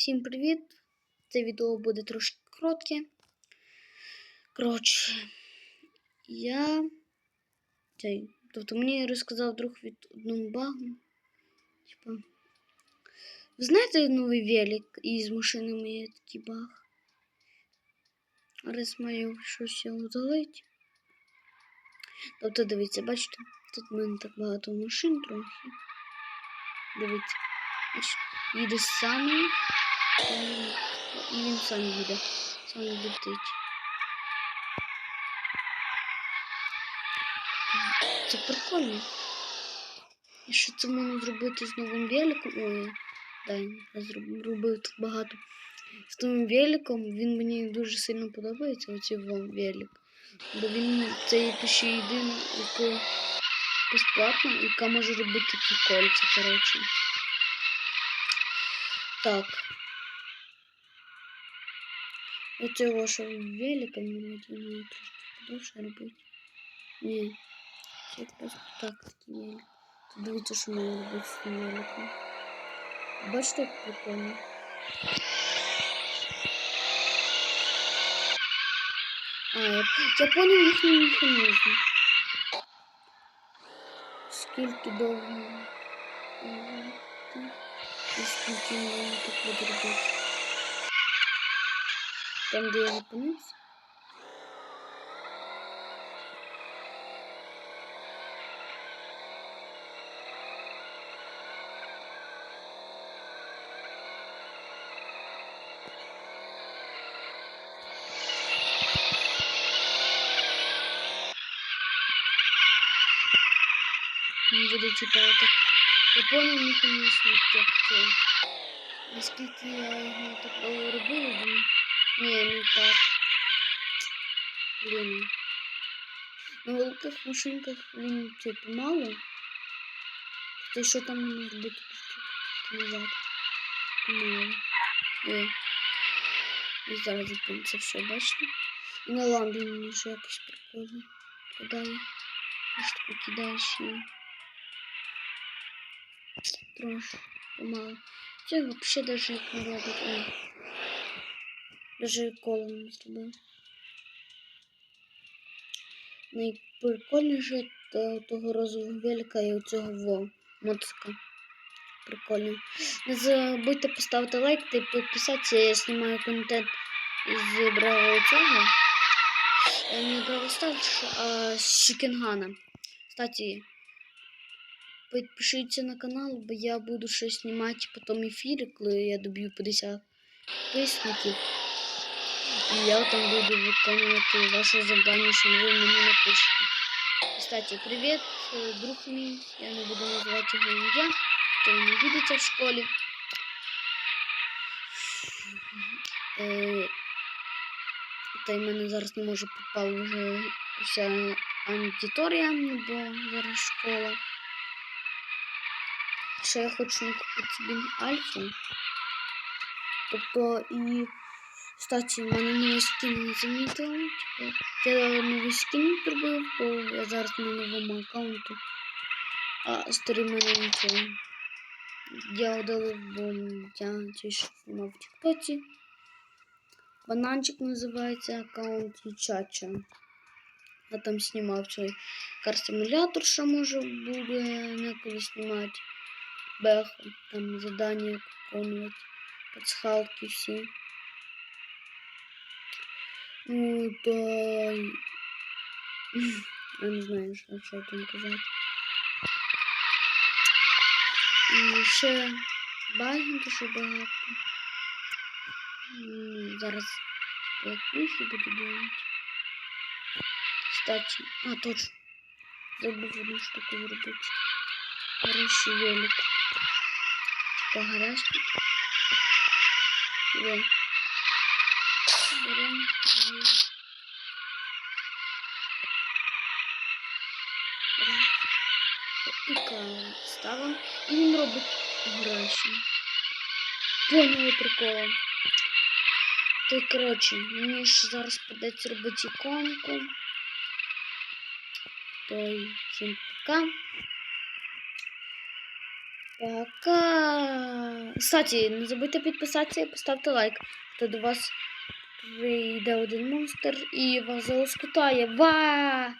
Всім привіт! Це відео буде трошки коротке. Коротше, я. Цей, тобто мені розказав друг від одному багу. Типа. Ви знаєте новий велик із машинами є такий баг? Раз маю щось його удалити. Тобто, дивіться, бачите, тут в мене так багато машин трохи. Дивіться. Їде самий. І він сам їде. Сам летить. Це прикольно. І що це можна зробити з новим великом? Ой, дай, я зроб- робив так багато. З новим великом він мені дуже сильно подобається, оцей вам велик. Бо він це ще єдина, яка безплатна, яка може робити такі кольця, коротше. Так. Оце вашого велика мені має трошки подовше робити. Ні. Це просто так такий велик. Дивіться, що має робити з цим великом. Бачите, як прикольно. А, я, я понял їхній механізм. Скільки довго. Ага, так. І скільки мені так буде робити. Там, де я зупинився. Буде типа так. Я понял механізм, як це. Наскільки я його так довго робив, Ні, не так. Блін. На великих машинках він типу мало. Ти що там робити трішки назад? Помало. Ой. І зараз зупиниться все, бачите? І на ламбі мені ще якось прикольно. Кидає. Ось таку кидаєш її. Трошки помало. Це взагалі даже як не робить. Даже коло не зробив. Найприкольніше то, того розового велика і оцього во моцика. Прикольно. Не забудьте поставити лайк та підписатися. Я знімаю контент з Бравого цього. Не Браво Старш, а з Чікенгана. Кстати, підпишіться на канал, бо я буду щось знімати потім ефіри, коли я доб'ю 50 підписників. І я там буду виконувати ваше завдання, що ви мені напишете. Кстати, привіт, е, друг мій. Я не буду називати його ім'я, то він не видиться в школі. Е, Та й в мене зараз не може попала вже вся аудиторія, ну, бо зараз школа. Ще я хочу накупити собі альфу. Тобто і Кстати, в мене новий скін не замітили. Типу, я новий скін зробив, бо я зараз на новому аккаунту. А старий мене нічого. Я удалив, бо я тільки знімав в Тіктоці. Бананчик називається аккаунт Чача. Я там знімав цей кар-симулятор, що може буде неколи знімати. Беху, там задання виконувати, пасхалки всі. Ну, то... Я не знаю, що, що там казати. І ще баги дуже багато. Зараз як місце буду думати. Кстати, а точно. Забув одну штуку зробити. Горящий велик. Типа горящий. Де? Берем. І каву ставимо. І він робить гроші. Поняли прикола. То коротше, мені ж зараз придеться робити іконку. То й всім пока. Пока. Кстати, не забудьте підписатися і поставити лайк. То до вас прийде один монстр і вас залоскотає. Ва!